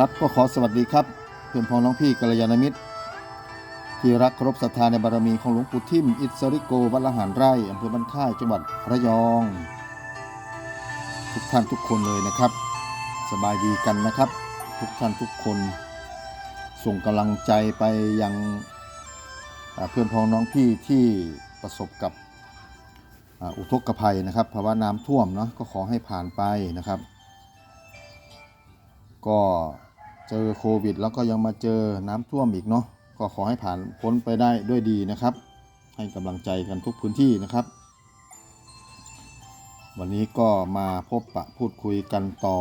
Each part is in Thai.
ครับก็ขอสวัสดีครับเพื่อนพ้องน้องพี่กัลยาณมิตร ที่รักเคารพศรัทธาในบารมีของหลวงปู่ทิมอิสริโกวัดละหารไร่อำเภอบ้านค่ายจังหวัดระยอง ทุกท่านทุกคนเลยนะครับ สบายดีกันนะครับ ทุกท่านทุกคน ส่งกำลังใจไปยังเพื่อนพ้องน้องพี่ที่ประสบกับอุทกภัยนะครับภาวะน้ำท่วมเนาะก็ขอให้ผ่านไปนะครับ ก็ เจอโควิด แล้วก็ยังมาเจอน้ำท่วมอีกเนาะก็ขอให้ผ่านพ้นไปได้ด้วยดีนะครับ ให้กำลังใจกันทุกพื้นที่นะครับ วันนี้ก็มาพบปะพูดคุยกันต่อ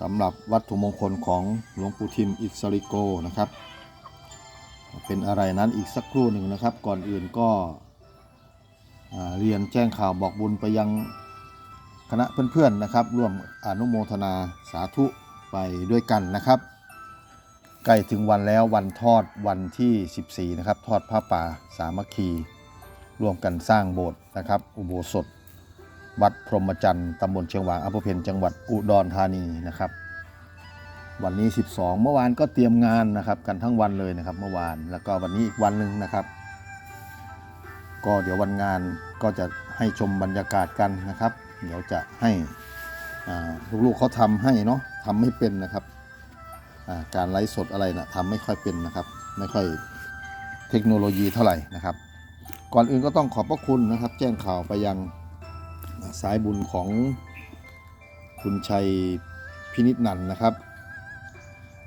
สำหรับวัตถุมงคลของหลวงปู่ทิมอิสริโกนะครับ เป็นอะไรนั้นอีกสักครู่หนึ่งนะครับ ก่อนอื่นก็เรียนแจ้งข่าวบอกบุญไปยัง คณะเพื่อนๆนะครับ ร่วมอนุโมทนาสาธุไปด้วยกันนะครับ ใกล้ถึงวันแล้ววันทอดวันที่ 14 นะครับ ทอดผ้าป่าสามัคคีร่วมกันสร้างโบสถ์นะครับ อุโบสถ วัดพรหมจันทร์ตำบลเชียงหวางอำเภอเพนจังหวัดอุดรธานีนะครับ วันนี้ 12 เมื่อวานก็เตรียมงานนะครับ กันทั้งวันเลยนะครับ เมื่อวานแล้วก็วันนี้อีกวันหนึ่งนะครับ ก็เดี๋ยววันงานก็จะให้ชมบรรยากาศกันนะครับ เดี๋ยวจะให้ลูกๆเขาทำให้เนาะทำไม่เป็นนะครับการไลฟ์สดอะไรนะทำไม่ค่อยเป็นนะครับ ไม่ค่อยเทคโนโลยีเท่าไหร่นะครับ ก่อนอื่นก็ต้องขอบพระคุณนะครับ แจ้งข่าวไปยังสายบุญของคุณชัยพินิจนันนะครับ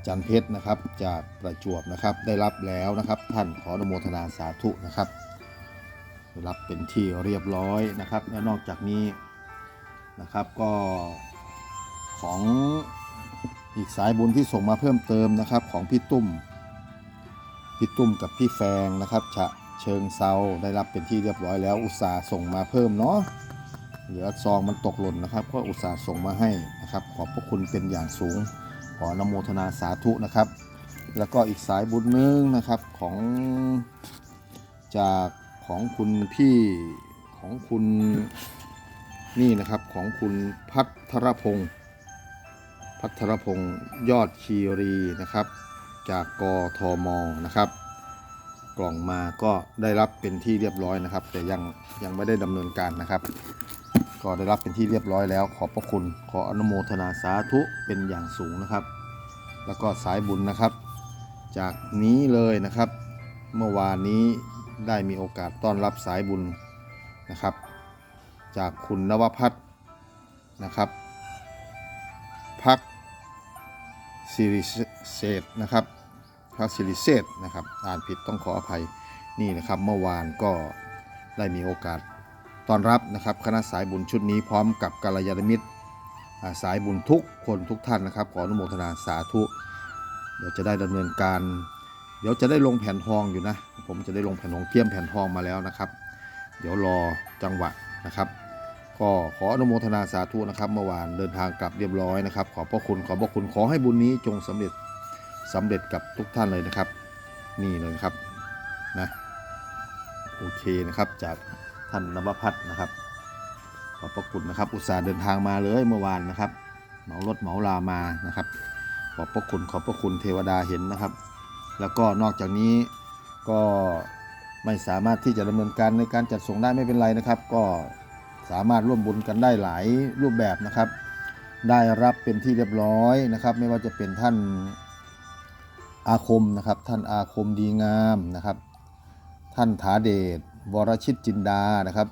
จันเพชรนะครับจากประจวบนะครับได้รับแล้วนะครับท่านขออนุโมทนาสาธุนะครับ รับเป็นที่เรียบร้อยนะครับ และนอกจากนี้ นะครับก็ของอีกสายบุญที่ส่งมาเพิ่มเติมนะครับของพี่ตุ้ม พี่ตุ้มกับพี่แฟงนะครับฉะเชิงเซาได้รับเป็นที่เรียบร้อยแล้วอุตส่าห์ส่งมาเพิ่มเนาะเหลือซองมันตกหล่นนะครับ ก็อุตส่าห์ส่งมาให้นะครับ ขอบพระคุณเป็นอย่างสูง ขอนโมทนาสาธุนะครับ แล้วก็อีกสายบุญหนึงนะครับของจากของคุณพี่ของคุณ นี่นะครับของคุณพัทรพงศ์พัทรพงศ์ยอดคีรีนะครับ จากกทมนะครับ กล่องมาก็ได้รับเป็นที่เรียบร้อยนะครับ แต่ยังยังไม่ได้ดำเนินการนะครับ ก็ได้รับเป็นที่เรียบร้อยแล้ว ขอบพระคุณขออนุโมทนาสาธุเป็นอย่างสูงนะครับ แล้วก็สายบุญนะครับ จากนี้เลยนะครับ เมื่อวานนี้ได้มีโอกาสต้อนรับสายบุญนะครับ จากคุณนวพัฒน์นะครับพักสิริเศษนะครับพักสิริเศษนะครับอ่านผิดต้องขออภัยนี่นะครับเมื่อวานก็ได้มีโอกาสต้อนรับนะครับคณะสายบุญชุดนี้พร้อมกับกัลยาณมิตรสายบุญทุกคนทุกท่านนะครับ ขออนุโมทนาสาธุ เดี๋ยวจะได้ดำเนินการ เดี๋ยวจะได้ลงแผ่นทองอยู่นะ ผมจะได้ลงแผ่นทองเตรียมแผ่นทองมาแล้วนะครับ เดี๋ยวรอจังหวะนะครับ ก็ขออนุโมทนาสาธุนะครับเมื่อวานเดินทางกลับเรียบร้อยนะครับ ขอบพระคุณขอบพระคุณขอให้บุญนี้จงสำเร็จสำเร็จกับทุกท่านเลยนะครับ นี่เลยครับนะโอเคนะครับจากท่านนวพัฒน์นะครับ ขอบพระคุณนะครับ อุตส่าห์เดินทางมาเลยเมื่อวานนะครับเหมารถเหมาลามานะครับ ขอบพระคุณขอบพระคุณเทวดาเห็นนะครับ แล้วก็นอกจากนี้ก็ไม่สามารถที่จะดำเนินการในการจัดส่งได้ไม่เป็นไรนะครับ ก็ สามารถร่วมบุญกันได้หลายรูปแบบนะครับ ได้รับเป็นที่เรียบร้อยนะครับ ไม่ว่าจะเป็นท่านอาคมนะครับ ท่านอาคมดีงามนะครับ ท่านถาเดชวรชิตจินดานะครับ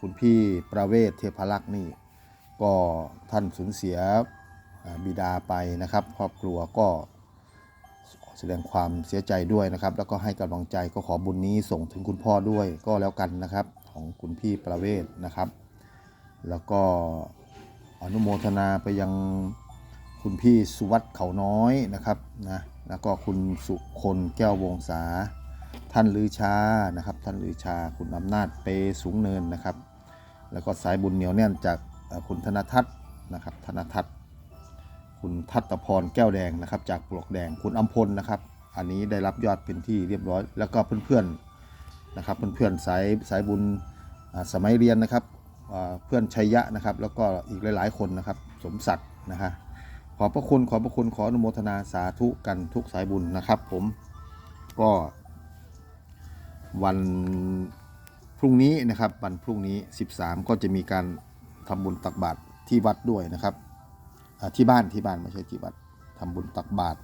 คุณพี่ประเวศเทพลักษ์นี่ ก็ท่านสูญเสียบิดาไปนะครับ ครอบครัวก็แสดงความเสียใจด้วยนะครับ แล้วก็ให้กำลังใจก็ขอบุญนี้ส่งถึงคุณพ่อด้วยก็แล้วกันนะครับ ของคุณพี่ประเวศนะครับ แล้วก็อนุโมทนาไปยังคุณพี่สุวัสด์เขาน้อยนะครับนะแล้วก็คุณสุคนแก้ววงศาท่านลือชานะครับ ท่านลือชาคุณอำนาจเปสูงเนินนะครับ แล้วก็สายบุญเหนียวแน่นจากคุณธนทัศน์นะครับธนทัศน์คุณทัตพรแก้วแดงนะครับ จากปลวกแดงคุณอัมพลนะครับ อันนี้ได้รับยอดเป็นที่เรียบร้อย แล้วก็เพื่อนๆนะครับ เพื่อนๆสายสายบุญสมัยเรียนนะครับ เพื่อนชัยยะนะครับ แล้วก็อีกหลาย ๆ คนนะครับ สมศักดิ์นะฮะขอพระคุณขอพระคุณขออนุโมทนาสาธุกันทุกสายบุญนะครับ ผมก็ วันพรุ่งนี้นะครับ วันพรุ่งนี้ 13 ก็จะมีการทำบุญตักบาตรที่วัดด้วยนะครับที่บ้านที่บ้านไม่ใช่ที่วัดทำบุญตักบาตร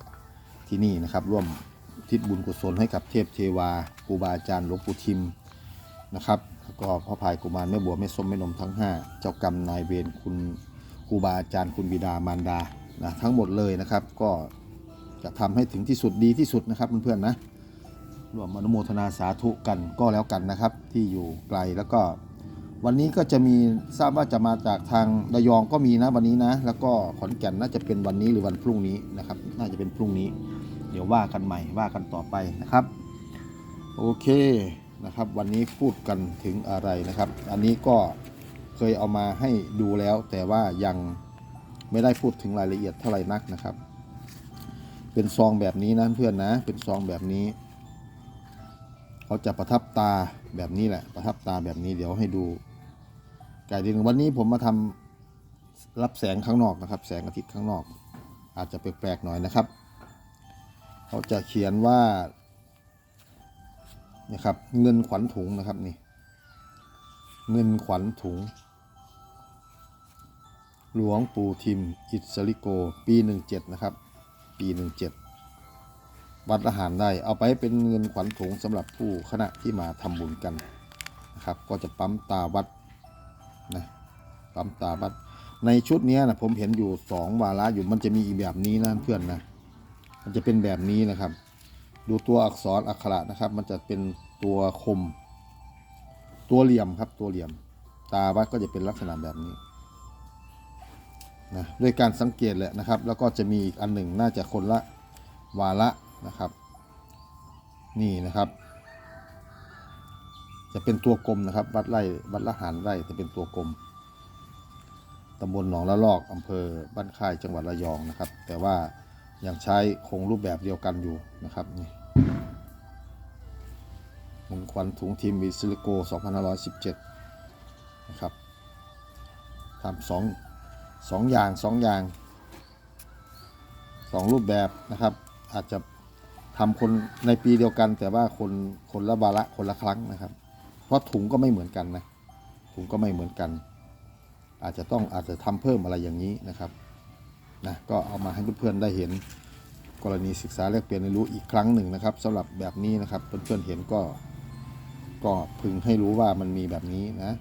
ที่นี่นะครับ ร่วมทิศบุญกุศลให้กับเทพเทวาครูบาอาจารย์หลวงปู่ทิมนะครับ ก็พ่อพายกุมารแม่บัวแม่ส้มแม่นมทั้ง 5 เจ้ากรรมนายเวรคุณครูบาอาจารย์คุณบิดามารดานะทั้งหมดเลยนะครับ ก็จะทำให้ถึงที่สุดดีที่สุดนะครับเพื่อนๆนะรวมอนุโมทนาสาธุกันก็แล้วกันนะครับ ที่อยู่ไกลแล้วก็วันนี้ก็จะมีทราบว่าจะมาจากทางระยองก็มีนะวันนี้นะ แล้วก็ขอนแก่นน่าจะเป็นวันนี้หรือวันพรุ่งนี้นะครับ น่าจะเป็นพรุ่งนี้ เดี๋ยวว่ากันใหม่ว่ากันต่อไปนะครับ โอเค นะครับ วันนี้พูดกันถึงอะไรนะครับ อันนี้ก็เคยเอามาให้ดูแล้ว แต่ว่ายังไม่ได้พูดถึงรายละเอียดเท่าไหร่นักนะครับ เป็นซองแบบนี้นะเพื่อนนะเป็นซองแบบนี้เขาจะประทับตาแบบนี้แหละ ประทับตาแบบนี้เดี๋ยวให้ดูไก่ดินวันนี้ผมมาทำรับแสงข้างนอกนะครับ แสงอาทิตย์ข้างนอก อาจจะแปลกๆหน่อยนะครับ เขาจะเขียนว่า นะครับ เงินขวัญถุงนะครับนี่ เงินขวัญถุง หลวงปู่ทิม อิสริโก ปี17นะครับ ปี17วัดละหารได้ เอาไปเป็นเงินขวัญถุงสำหรับผู้คณะที่มาทำบุญกันนะครับ ก็จะปั๊มตาวัดนะปั๊มตาวัด ในชุดนี้นะผมเห็นอยู่สองวาระอยู่มันจะมีอีกแบบนี้นะเพื่อนนะ มันจะเป็นแบบนี้นะครับ ดูตัวอักษรอักขระนะครับ มันจะเป็นตัวคม ตัวเหลี่ยมครับตัวเหลี่ยม ตาวัดก็จะเป็นลักษณะแบบนี้นะด้วยการสังเกตแหละนะครับ แล้วก็จะมีอีกอันหนึ่งน่าจะคนละวาระนะครับ นี่นะครับ จะเป็นตัวกลมนะครับ วัดไร่วัดละหารไร่จะเป็นตัวกลมตำบลหนองละลอกอำเภอบ้านค่ายจังหวัดระยองนะครับ แต่ว่ายังใช้คงรูปแบบเดียวกันอยู่นะครับนี่ หนึ่งควันถุงทีมวิซิลิโก2517 นะครับทำสองสองอย่างสองอย่างสองรูปแบบนะครับ อาจจะทำคนในปีเดียวกัน แต่ว่าคนคนละบาระคนละครั้งนะครับ เพราะถุงก็ไม่เหมือนกันนะถุงก็ไม่เหมือนกัน อาจจะต้องอาจจะทำเพิ่มอะไรอย่างนี้นะครับนะก็เอามาให้เพื่อนๆได้เห็นกรณีศึกษาแลกเปลี่ยนเรียนรู้อีกครั้งหนึ่งนะครับสำหรับแบบนี้นะครับเพื่อนๆเห็นก็ ก็พึงให้รู้ว่ามันมีแบบนี้นะ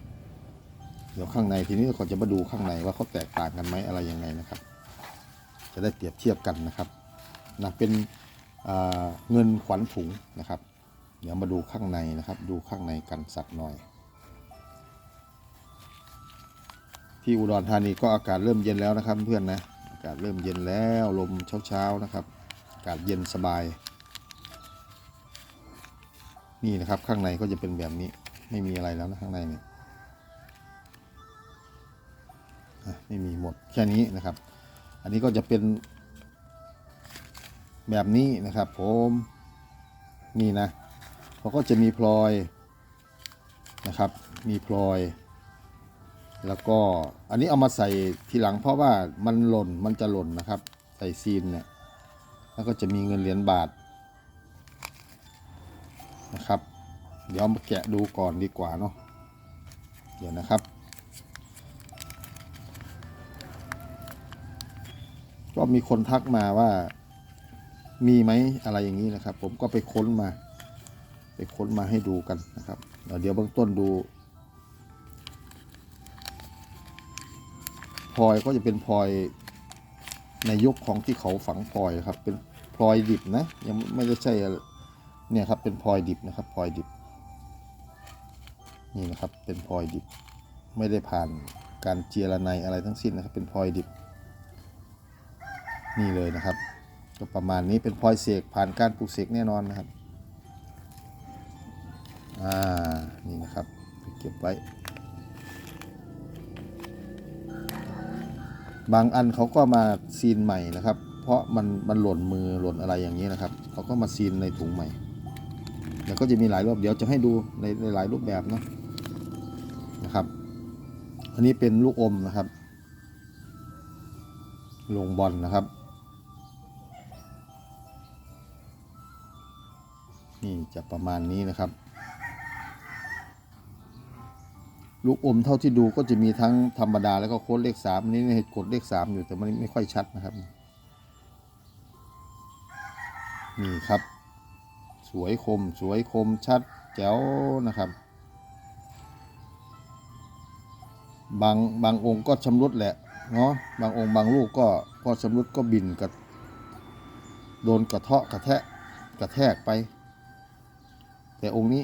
เดี๋ยวข้างในทีนี้เราจะมาดูข้างในว่าเขาแตกต่างกันไหมอะไรยังไงนะครับ จะได้เปรียบเทียบกันนะครับนะเป็นเงินขวัญถุงนะครับ เดี๋ยวมาดูข้างในนะครับ ดูข้างในกันสักหน่อย ที่อุดรธานีก็อากาศเริ่มเย็นแล้วนะครับเพื่อนนะอากาศเริ่มเย็นแล้วลมเช้าๆนะครับ อากาศเย็นสบาย นี่นะครับข้างในก็จะเป็นแบบนี้ ไม่มีอะไรแล้วนะข้างในเนี่ยไม่มีหมดแค่นี้นะครับ อันนี้ก็จะเป็น แบบนี้นะครับผมนี่นะเขาก็จะมีพลอยนะครับ มีพลอย แล้วก็อันนี้เอามาใส่ทีหลังเพราะว่ามันหล่นมันจะหล่นนะครับ ใส่ซีนเนี่ยแล้วก็จะมีเงินเหรียญบาท นะครับ เดี๋ยวมาแกะดูก่อนดีกว่าเนาะเดี๋ยวนะครับ ก็มีคนทักมาว่ามีไหมอะไรอย่างนี้นะครับ ผมก็ไปค้นมา ไปค้นมาให้ดูกันนะครับเดี๋ยวเบื้องต้นดูพลอยก็จะเป็นพลอยในยุคของที่เขาฝังพลอยครับ เป็นพลอยดิบนะ ยังไม่ได้ใช่ เนี่ยครับเป็นพลอยดิบนะครับพลอยดิบ นี่นะครับเป็นพลอยดิบ ไม่ได้ผ่านการเจียระไนอะไรทั้งสิ้นนะครับ เป็นพลอยดิบ นี่เลยนะครับ ก็ประมาณนี้เป็นพลอยเสกผ่านการปลูกเสกแน่นอนนะครับอ่านี่นะครับเก็บไว้ บางอันเขาก็มาซีนใหม่นะครับ เพราะมันมันหล่นมือหล่นอะไรอย่างนี้นะครับเขาก็มาซีนในถุงใหม่ แล้วก็จะมีหลายรูปเดี๋ยวจะให้ดูในหลายรูปแบบเนาะนะครับ อันนี้เป็นลูกอมนะครับลงบอลนะครับ นี่จะประมาณนี้นะครับ ลูกอมเท่าที่ดูก็จะมีทั้งธรรมดาแล้วก็โค้ดเลขสามอันนี้เนี่ยกดเลขสามอยู่แต่มันไม่ค่อยชัดนะครับ นี่ครับ สวยคมสวยคมชัดแจ๋วนะครับ บางบางองค์ก็ชำรุดแหละเนาะบางองค์บางลูกก็ก็ชำรุดก็บินกับโดนกระเทาะกระแทะกระแทกไป แต่องค์นี้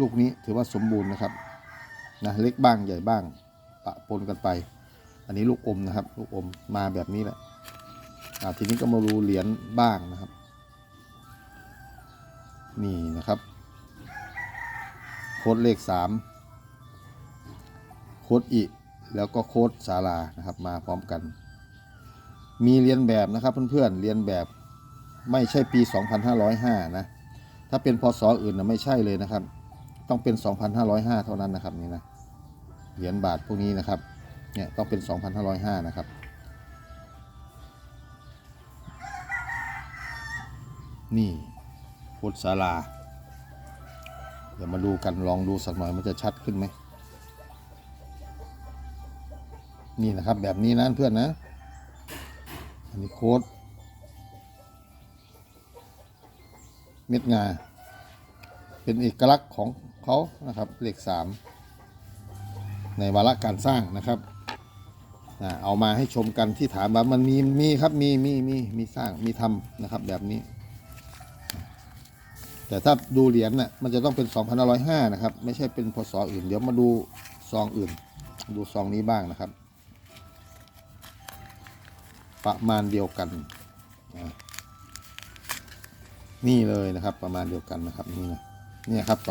ลูกนี้ถือว่าสมบูรณ์นะครับนะเล็กบ้างใหญ่บ้างปะปนกันไป อันนี้ลูกอมนะครับ ลูกอมมาแบบนี้แหละอ่าทีนี้ก็มาดูเหรียญบ้างนะครับ นี่นะครับ โค้ดเลขสามโค้ดอีแล้วก็โค้ดศาลานะครับมาพร้อมกัน มีเรียนแบบนะครับเพื่อนๆเรียนแบบไม่ใช่ปี 2505 นะ ถ้าเป็นพศอื่นนะไม่ใช่เลยนะครับ ต้องเป็น 2,505 เท่านั้นนะครับนี่นะเหรียญบาทพวกนี้นะครับเนี่ยต้องเป็น 2,505 นะครับ นี่ พุทธศาลา เดี๋ยวมาดูกันลองดูสักหน่อยมันจะชัดขึ้นไหม นี่นะครับแบบนี้นะเพื่อนนะ อันนี้โค้ดเม็ดงา เป็นเอกลักษณ์ของเขานะครับเลขสามในวาระการสร้างนะครับอ่าเอามาให้ชมกันที่ถามว่ามันมีมีครับมีมีมีมีสร้างมีทำนะครับแบบนี้ แต่ถ้าดูเหรียญน่ะมันจะต้องเป็น 2,505 นะครับ ไม่ใช่เป็นพศอื่น เดี๋ยวมาดูซองอื่น ดูซองนี้บ้างนะครับ ประมาณเดียวกันนะนี่เลยนะครับ ประมาณเดียวกันนะครับนี่นะเนี่ยครับ 2,505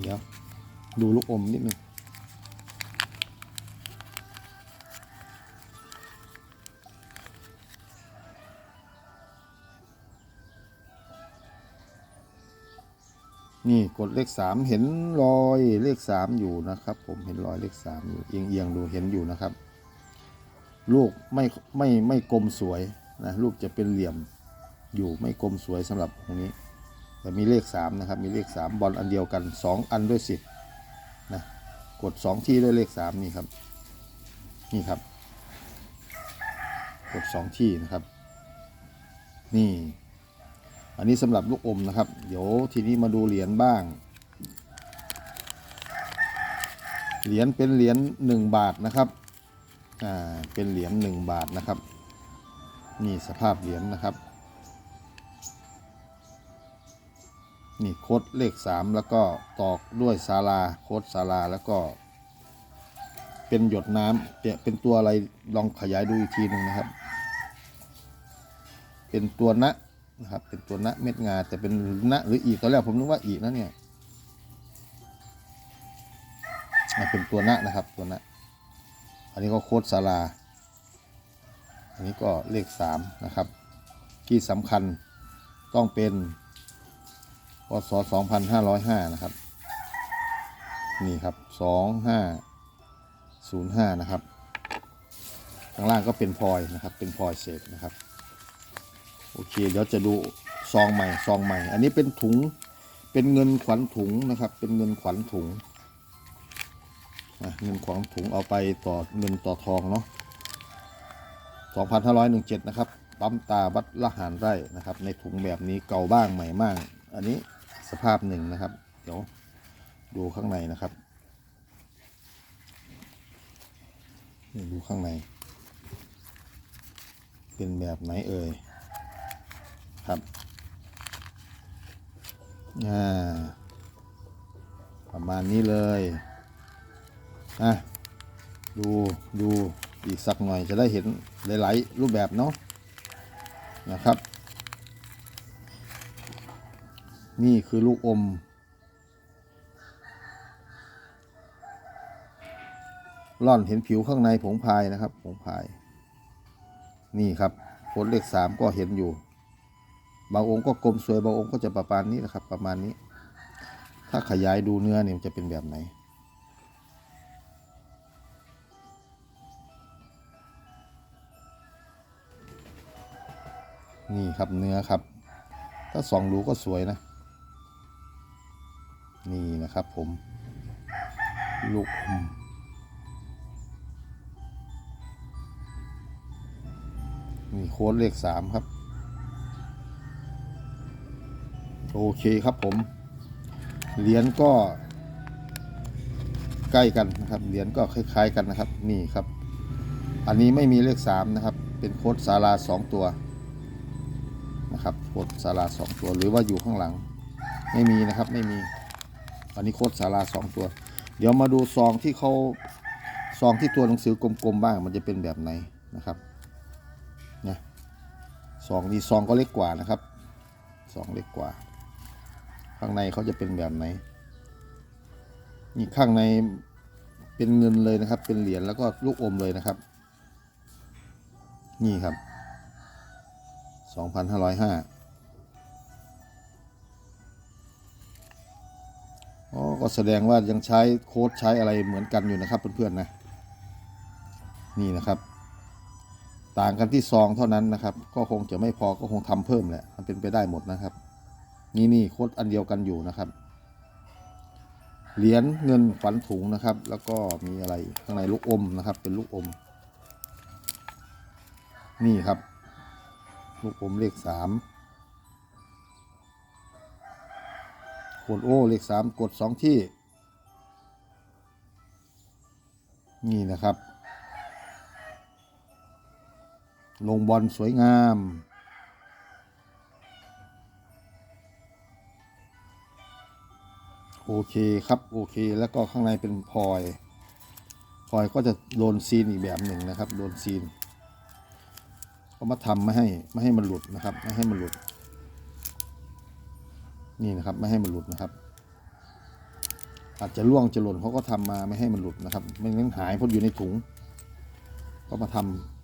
เดี๋ยว ดูลูกอมนิดนึง นี่กดเลขสามเห็นรอยเลขสามอยู่นะครับ ผมเห็นรอยเลขสามอยู่เอียงเอียงๆดูเห็นอยู่นะครับ ลูกไม่ไม่ไม่กลมสวยนะลูกจะเป็นเหลี่ยมอยู่ไม่กลมสวยสำหรับตรงนี้ แต่มีเลขสามนะครับ มีเลขสามบอลอันเดียวกันสองอันด้วยสินะกดสองที่ด้วยเลขสามนี่ครับนี่ครับ กดสองที่นะครับ นี่ อันนี้สำหรับลูกอมนะครับ เดี๋ยวทีนี้มาดูเหรียญบ้าง เหรียญเป็นเหรียญหนึ่งบาทนะครับ อ่า เป็นเหรียญหนึ่งบาทนะครับ นี่สภาพเหรียญนะครับ นี่โคดเลขสามแล้วก็ตอกด้วยศาลาโคดศาลาแล้วก็เป็นหยดน้ำเนี่ยเป็นตัวอะไรลองขยายดูอีกทีหนึ่งนะครับ เป็นตัวนะ นะครับ เป็นตัวนะเม็ดงาแต่เป็นนะหรืออีกตอนแรกผมนึกว่าอีกนะเนี่ยเป็นตัวนะนะครับตัวนะอันนี้ก็โคดศาลาอันนี้ก็เลขสามนะครับ ที่สำคัญต้องเป็นพศ2505 นะครับ นี่ครับ 2505 นะครับ ข้างล่างก็เป็นพลอยนะครับ เป็นพลอยเศษนะครับ โอเค เดี๋ยวจะดูซองใหม่ซองใหม่ อันนี้เป็นถุงเป็นเงินขวัญถุงนะครับ เป็นเงินขวัญถุงเงินขวัญถุงเอาไปต่อเงินต่อทองเนาะ2,517 นะครับปั๊มตาวัดละหารไร่นะครับ ในถุงแบบนี้เก่าบ้างใหม่บ้าง อันนี้สภาพหนึ่งนะครับ เดี๋ยวดูข้างในนะครับนี่ดูข้างใน เป็นแบบไหนเอ่ย ครับ อ่า ประมาณนี้เลยอะดูดูอีกสักหน่อยจะได้เห็นหลายๆรูปแบบเนาะนะครับ นี่คือลูกอม ร่อนเห็นผิวข้างในผงพายนะครับผงพาย นี่ครับโค้ดเลขสามก็เห็นอยู่ บางองค์ก็กลมสวยบางองค์ก็จะประมาณนี้นะครับ ประมาณนี้ ถ้าขยายดูเนื้อเนี่ยมันจะเป็นแบบไหนนี่ครับเนื้อครับ ถ้าสองรูก็สวยนะ นี่นะครับผม ลูกมนี่โค้ดเลขสามครับ โอเคครับผม เหรียญก็ ใกล้กันนะครับ เหรียญก็คล้าย ๆกันนะครับ นี่ครับ อันนี้ไม่มีเลขสามนะครับ เป็นโคดศาลาสองตัวนะครับโคดศาลาสองตัว หรือว่าอยู่ข้างหลัง ไม่มีนะครับ ไม่มี อันนี้โคดศาลาสองตัว เดี๋ยวมาดูซองที่เขาซองที่ตัวหนังสือกลมๆบ้าง มันจะเป็นแบบไหนนะครับนะซองนี้ซองก็เล็กกว่านะครับซองเล็กกว่า ข้างในเขาจะเป็นแบบไหน นี่ข้างในเป็นเงินเลยนะครับ เป็นเหรียญแล้วก็ลูกอมเลยนะครับ นี่ครับ 2,505อ๋อก็แสดงว่ายังใช้โค้ดใช้อะไรเหมือนกันอยู่นะครับเพื่อนๆนะ นี่นะครับ ต่างกันที่ซองเท่านั้นนะครับ ก็คงจะไม่พอก็คงทำเพิ่มแหละมันเป็นไปได้หมดนะครับ นี่นี่โค้ดอันเดียวกันอยู่นะครับ เหรียญเงินขวัญถุงนะครับ แล้วก็มีอะไรข้างในลูกอมนะครับ เป็นลูกอม นี่ครับ ลูกอมเลขสามกดโอ้เลขสามกดสองที่ นี่นะครับ ลงบอลสวยงาม โอเคครับโอเค แล้วก็ข้างในเป็นพลอยพลอยก็จะโดนซีนอีกแบบหนึ่งนะครับ โดนซีนเขามาทำไม่ให้ไม่ให้มันหลุดนะครับ ไม่ให้มันหลุด นี่นะครับไม่ให้มันหลุดนะครับ อาจจะล่วงจะหล่นเขาก็ทำมาไม่ให้มันหลุดนะครับไม่งั้นหายเพราะอยู่ในถุง ก็มาท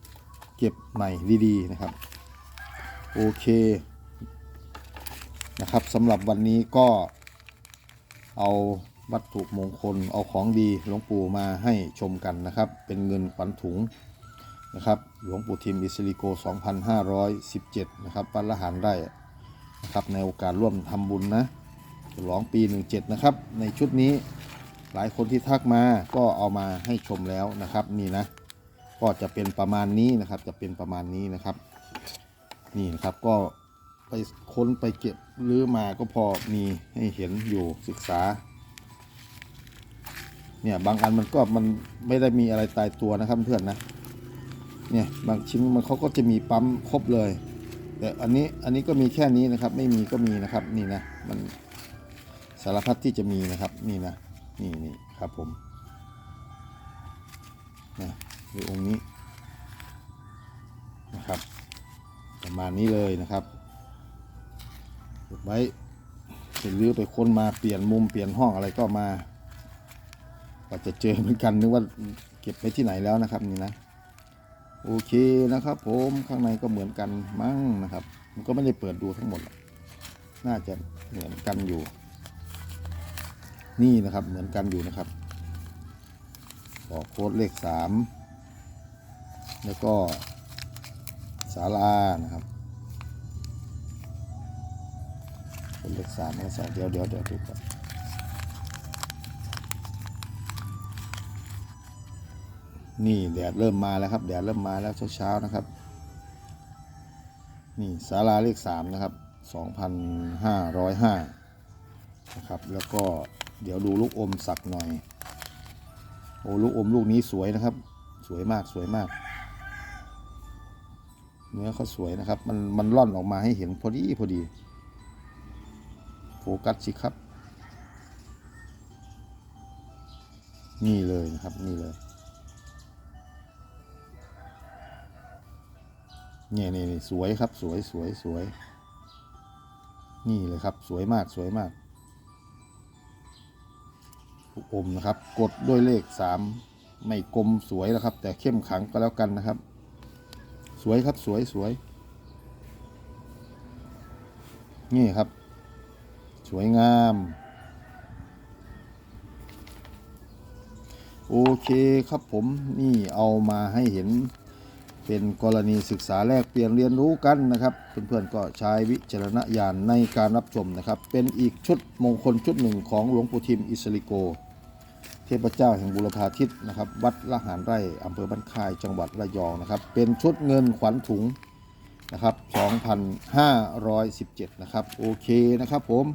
ำเก็บใหม่ดีๆนะครับ โอเคนะครับสำหรับวันนี้ก็ เอาวัตถุมงคลเอาของดีหลวงปู่มาให้ชมกันนะครับ เป็นเงินขวัญถุงนะครับหลวงปู่ทิมอิสริโก 2517 นะครับวัดละหารได้นะครับในโอกาสร่วมทำบุญนะฉลองปี 17 นะครับ ในชุดนี้หลายคนที่ทักมาก็เอามาให้ชมแล้วนะครับนี่นะก็จะเป็นประมาณนี้นะครับจะเป็นประมาณนี้นะครับ นี่นะครับก็ ไปค้นไปเก็บหรือมาก็พอมีให้เห็นอยู่ศึกษา เนี่ยบางอันมันก็มันไม่ได้มีอะไรตายตัวนะครับเพื่อนนะ เนี่ยบางชิ้นมันเขาก็จะมีปั๊มครบเลย แต่อันนี้อันนี้ก็มีแค่นี้นะครับ ไม่มีก็มีนะครับนี่นะมันสารพัดที่จะมีนะครับนี่นะนี่นี่ครับผมนะดูองค์นี้นะครับ ประมาณนี้เลยนะครับ เก็บไว้ไปรื้อไปค้นมาเปลี่ยนมุมเปลี่ยนห้องอะไรก็มาก็จะเจอเหมือนกันนึกว่าเก็บไว้ที่ไหนแล้วนะครับนี่นะโอเคนะครับ ผมข้างในก็เหมือนกันมั้งนะครับ มันก็ไม่ได้เปิดดูทั้งหมด น่าจะเหมือนกันอยู่ นี่นะครับเหมือนกันอยู่นะครับบอกโค้ดเลขสามแล้วก็ศาลานะครับ เป็นเลขสามเลขสองเดี๋ยวเดี๋ยวเดี๋ยวดูก่อนนี่แดดเริ่มมาแล้วครับแดดเริ่มมาแล้วเช้าๆนะครับ นี่ศาลาเลขสามนะครับสองพันห้าร้อยห้านะครับแล้วก็เดี๋ยวดูลูกอมสักหน่อยโอ้ลูกอมลูกนี้สวยนะครับ สวยมากสวยมาก เนื้อเขาสวยนะครับ มันมันร่อนออกมาให้เห็นพอดีพอดี กัสสิครับ นี่เลยนะครับนี่เลยเนี่ยนี่นสวยครับสวยสวยสวย นี่เลยครับสวยมากสวยมากลูกอมนะครับ กดด้วยเลขสามไม่กลมสวยแล้วครับ แต่เข้มขังก็แล้วกันนะครับ สวยครับสวยสวย นี่ครับ สวยงาม โอเคครับผมนี่เอามาให้เห็นเป็นกรณีศึกษาแลกเปลี่ยนเรียนรู้กันนะครับ เพื่อนๆก็ใช้วิจารณญาณในการรับชมนะครับ เป็นอีกชุดมงคลชุดหนึ่งของหลวงปู่ทิมอิสริโก เทพเจ้าแห่งบุรพาทิตนะครับ วัดละหารไร่อำเภอบ้านค่ายจังหวัดระยองนะครับ เป็นชุดเงินขวัญถุงนะครับ 2,517 นะครับ โอเคนะครับผม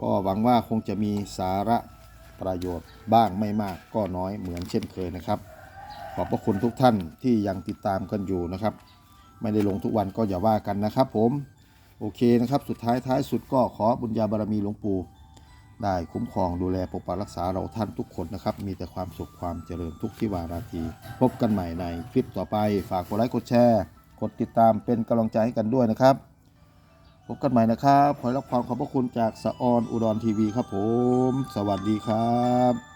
ก็หวังว่าคงจะมีสาระประโยชน์บ้างไม่มากก็น้อยเหมือนเช่นเคยนะครับ ขอบพระคุณทุกท่านที่ยังติดตามกันอยู่นะครับ ไม่ได้ลงทุกวันก็อย่าว่ากันนะครับ ผมโอเคนะครับ สุดท้ายท้ายสุดก็ขอบุญญาบารมีหลวงปู่ได้คุ้มครองดูแลปกปักรักษาเราท่านทุกคนนะครับ มีแต่ความสุขความเจริญทุกที่วาราที พบกันใหม่ในคลิปต่อไป ฝากกดไลค์กดแชร์ กดติดตามเป็นกำลังใจให้กันด้วยนะครับ พบกันใหม่นะครับ ขอรับความขอบพระคุณจากสะออนอุดรทีวีครับผม สวัสดีครับ